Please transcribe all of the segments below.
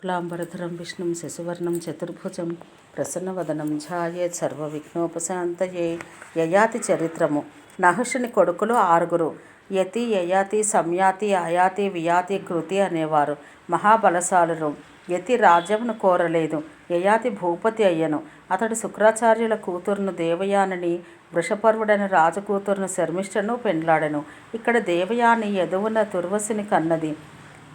శుక్లాంబరధరం విష్ణుం శశివర్ణం చతుర్భుజం ప్రసన్నవదనం ఛాయేత్ సర్వవిఘ్నోపశాంతయే యయాతి చరిత్రము నహుషుని కొడుకులు ఆరుగురు। యతి యయాతి సంయాతి అయాతి వియాతి కృతి అనేవారు। మహాబలశాలురు। యతి రాజ్యమును కోరలేదు। యయాతి భూపతి అయ్యను। అతడు శుక్రాచార్యుల కూతురును దేవయానిని వృషపర్వుడని రాజకూతురును శర్మిష్ఠను పెండ్లాడెను. ఇక్కడ దేవయాని యదువున తుర్వశిని కన్నది।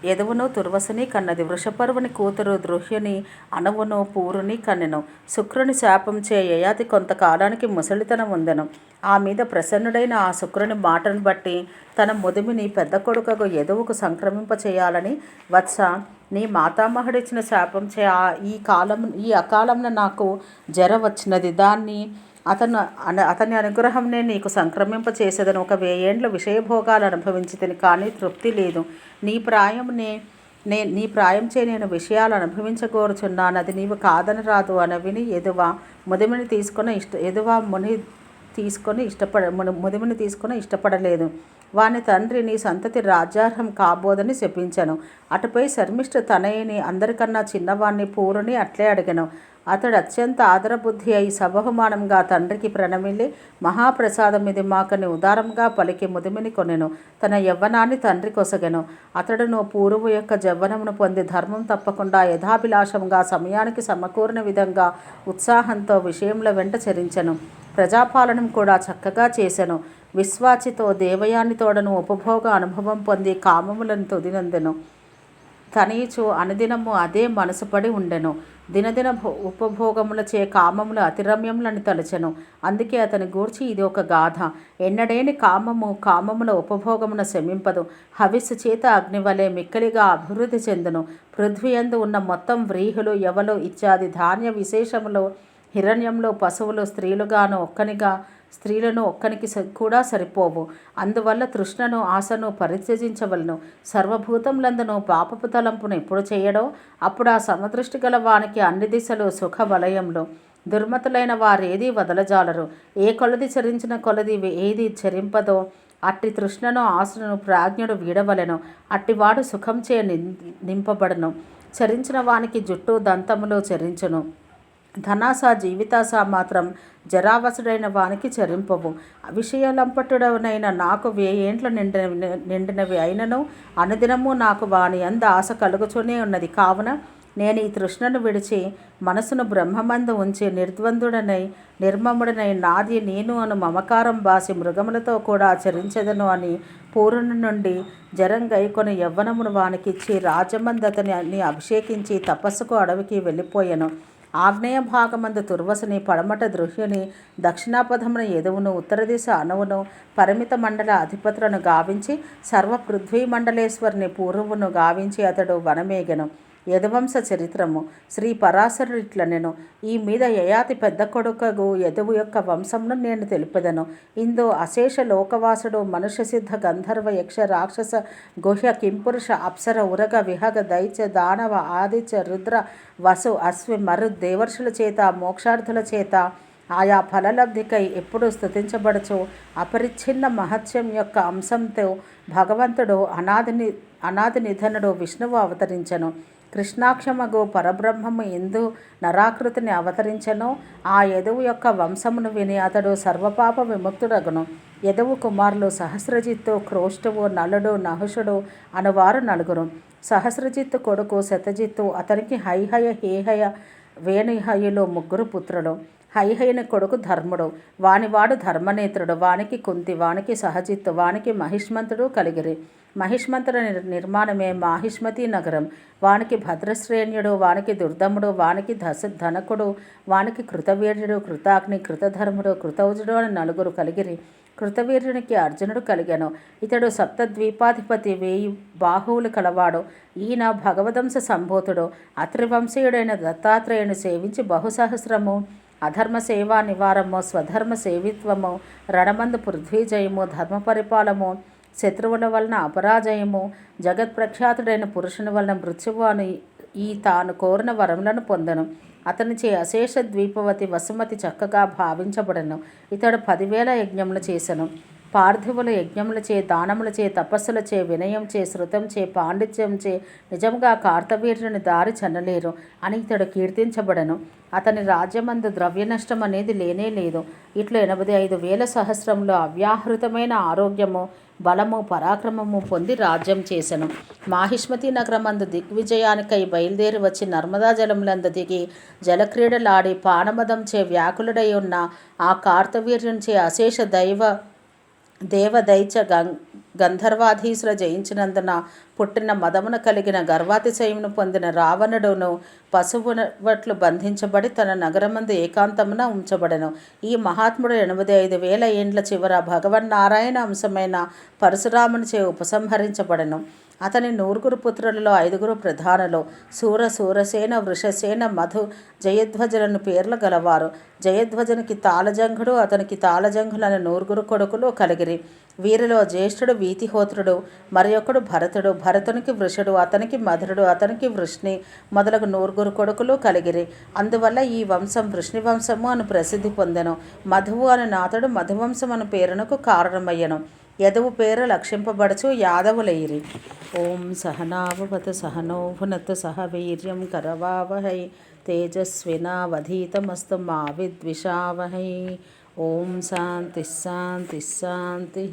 యదువును తుర్వశిని కన్నది వృషపర్వుని కూతురు దృహ్యుని అనువును పూరుని కన్నెను. శుక్రుని శాపంచే యయాతి కొంతకాలానికి ముసలితనం ఉందెను. ఆ మీద ప్రసన్నుడైన ఆ శుక్రుని మాటను బట్టి తన ముదిమిని పెద్ద కొడుకకు యదువుకు సంక్రమింప చేయాలని వత్స నీ మాతామహుడిచ్చిన శాపంచే చే ఈ కాలం ఈ అకాలంలో నాకు జర వచ్చినది. దాన్ని అతను అన అతని అనుగ్రహంనే నీకు సంక్రమింప చేసేదను ఒక వేయేండ్ల విషయభోగాలు అనుభవించితిని కానీ తృప్తి లేదు. నీ ప్రాయంనే నే నీ ప్రాయంచే నేను విషయాలు అనుభవించగోరుచున్నాను. అది నీవు కాదని రాదు అని విని ఎదువా ముదిమిని తీసుకుని ఇష్ట ఎదువా ముని తీసుకొని ఇష్టపడ ముదిమిని తీసుకొని ఇష్టపడలేదు. వాని తండ్రి నీ సంతతి రాజ్యార్హం కాబోదని శపించను. అటుపై శర్మిష్ఠ తనయని అందరికన్నా చిన్నవాణ్ణి పూరుని అట్లే అడిగను. అతడు అత్యంత ఆదరబుద్ధి అయి సబహుమానంగా తండ్రికి ప్రణమిల్లి మహాప్రసాదం ఇది మాకని ఉదారంగా పలికి ముదిమిని కొనెను. తన యవ్వనాన్ని తండ్రి కొసగెను. అతడును పూర్వు యొక్క జవ్వనమును పొంది ధర్మం తప్పకుండా యథాభిలాషంగా సమయానికి సమకూరిన విధంగా ఉత్సాహంతో విషయముల వెంట చరించెను. ప్రజాపాలనం కూడా చక్కగా చేసెను. విశ్వాచితో దేవయానితోడను ఉపభోగ అనుభవం పొంది కామములను తొదినందెను. తనీచు అనుదినము అదే మనసుపడి ఉండెను. దినదిన భో- ఉపభోగములచే కామములు అతిరమ్యములని తలచెను. అందుకే అతని గూర్చి ఇది ఒక గాథ. ఎన్నడేని కామము కామముల ఉపభోగమున శమింపదు. హవిస్సు చేత అగ్నివలే మిక్కలిగా అభివృద్ధి చెందును. పృథ్వీయందు ఉన్న మొత్తం వ్రీహులు ఎవలు ఇత్యాది ధాన్య విశేషములు హిరణ్యంలో పశువులు స్త్రీలుగాను ఒక్కనిగా స్త్రీలను ఒక్కనికి కూడా సరిపోవు. అందువల్ల తృష్ణను ఆశను పరిత్యజించవలను. సర్వభూతములందును పాపపు తలంపును ఎప్పుడు చేయడో అప్పుడు ఆ సమదృష్టి గల వానికి అన్ని దిశలు సుఖ వలయంలో దుర్మతులైన వారేది వదలజాలరు. ఏ కొలది చరించిన కొలది ఏది చరింపదో అట్టి తృష్ణను ఆశను ప్రాజ్ఞుడు వీడవలెను. అట్టివాడు సుఖంచే నిం- నింపబడను. చరించిన వానికి జుట్టు దంతములు చరించును. ధనాస జీవితాస మాత్రం జరావసుడైన వానికి చరింపవు. విషయలంపటుడనైన నాకు వేయేండ్లు నిండిన నిండినవి అయినను అనుదినము నాకు వాని అంద ఆశ కలుగుతూనే ఉన్నది. కావున నేను ఈ తృష్ణను విడిచి మనసును బ్రహ్మమందు ఉంచి నిర్ద్వందుడనై నిర్మముడనై నాది నేను అను మమకారం బాసి మృగములతో కూడా చరించదను అని పూర్ణ నుండి జరంగైకొని యవ్వనమును వానికిచ్చి రాజమందతని అభిషేకించి తపస్సుకు అడవికి వెళ్ళిపోయాను. ఆగ్నేయ భాగమందు తుర్వసుని పడమట దృహ్యుని దక్షిణాపథమున ఎదువును ఉత్తర దిశ అణువును పరిమిత మండల అధిపతులను గావించి సర్వ పృథ్వీ మండలేశ్వరిని పూర్వమును గావించి అతడు వనమేగెను. యదువంశ చరిత్రము. శ్రీ పరాశరుడిట్లనెను ఈ మీద యయాతి పెద్ద కొడుకగు యదువు యొక్క వంశమును నేను తెలుపదను. ఇందు అశేష లోకవాసుడు మనుష్య సిద్ధ గంధర్వ యక్ష రాక్షస గుహ్య కింపురుష అప్సర ఉరగ విహగ దైత్య దానవ ఆదిత్య రుద్ర వసు అశ్వి మరు దేవర్షుల చేత మోక్షార్థుల చేత ఆయా ఫలలబ్ధికై ఎప్పుడు స్థుతించబడచో అపరిచ్ఛిన్న మహత్యం యొక్క అంశంతో భగవంతుడు అనాది అనాథ నిధనుడు విష్ణువు అవతరించను. కృష్ణాక్షమగు పరబ్రహ్మము ఎందు నరాకృతిని అవతరించను. ఆ యదువు యొక్క వంశమును విని అతడు సర్వపాప విముక్తుడగును. యదువు కుమారులు సహస్రజిత్తు క్రోష్టువు నలుడు నహుషుడు అనువారు నలుగురు. సహస్రజిత్తు కొడుకు శతజిత్తు అతనికి హైహయ హేహయ వేణుహయులు ముగ్గురు పుత్రులు. హైహైన కొడుకు ధర్ముడు. వానివాడు ధర్మనేత్రుడు. వానికి కుంతి వానికి సహజిత్తు వానికి మహిష్మంతుడు కలిగిరి. మహిష్మంతుడు నిర్మాణమే మాహిష్మతి నగరం. వానికి భద్రశ్రేణ్యుడు వానికి దుర్దముడు వానికి దశ ధనకుడు వానికి కృతవీర్యుడు కృతాగ్ని కృతధర్ముడు కృతౌజుడు అని నలుగురు కలిగిరి. కృతవీర్యునికి అర్జునుడు కలిగాను. ఇతడు సప్తద్వీపాధిపతి వేయి బాహువులు కలవాడు. ఈయన భగవదంశ సంభూతుడు. అత్రివంశీయుడైన దత్తాత్రేయుని సేవించి బహుసహస్రము అధర్మ సేవా నివారము స్వధర్మ సేవిత్వము రణమందు పృథ్వీజయము ధర్మ పరిపాలము శత్రువుల వలన అపరాజయము జగత్ ప్రఖ్యాతుడైన పురుషుని వలన మృత్యువు అని ఈ తాను కోరిన వరములను పొందను. అతనిచే అశేష ద్వీపవతి వసుమతి చక్కగా భావించబడను. ఇతడు పదివేల యజ్ఞములు చేసెను. పార్థివుల యజ్ఞములచే దానములచే తపస్సులచే వినయంచే శృతంచే పాండిత్యంచే నిజంగా కార్తవీర్యుని దారి చెన్నలేరు అని ఇతడు కీర్తించబడను. అతని రాజ్యమందు ద్రవ్య నష్టం అనేది లేనే లేదు. ఇట్లా ఎనభై ఐదు వేల సహస్రంలో అవ్యాహృతమైన ఆరోగ్యము బలము పరాక్రమము పొంది రాజ్యం చేసెను. మాహిష్మతి నగరమందు దిగ్విజయానికై బయలుదేరి వచ్చి నర్మదా జలములందు దిగి జలక్రీడలాడి పానమదంచే వ్యాకులుడై ఉన్న ఆ కార్తవీర్యునిచే అశేష దైవ దేవదైత్య గం గంధర్వాధీసుల జయించినందున పుట్టిన మదమున కలిగిన గర్వాతిశయమును పొందిన రావణుడును పశువునట్లు బంధించబడి తన నగరమందు ఏకాంతమున ఉంచబడను. ఈ మహాత్ముడు ఎనభై ఐదు వేల ఏండ్ల చివర భగవన్నారాయణ అంశమైన పరశురామునిచే ఉపసంహరించబడను. అతని నూరుగురు పుత్రులలో ఐదుగురు ప్రధానులు. సూర సూరసేన వృషసేన మధు జయధ్వజులను పేర్లు గలవారు. జయధ్వజునికి తాళజంఘుడు అతనికి తాళజంఘులను నూరుగురు కొడుకులు కలిగిరి. వీరిలో జ్యేష్ఠుడు వీతిహోత్రుడు మరి ఒకడు భరతుడు. భరతునికి వృషుడు అతనికి మధురుడు అతనికి వృష్ణి మొదలగు నూరుగురు కొడుకులు కలిగిరి. అందువల్ల ఈ వంశం వృష్ణి వంశము అని ప్రసిద్ధి పొందెను. మధువు అని నాతడు మధువంశం అను పేరునకు కారణమయ్యను. యదవు పేరు లక్షింపబడుచు యాదవులైరి. ఓం సహనావవత సహనోభునత్ సహ వీర్యం కరవావహై. తేజస్వినావధీతమస్తు మా విద్విషావహై ఓం శాంతి శాంతి శాంతి.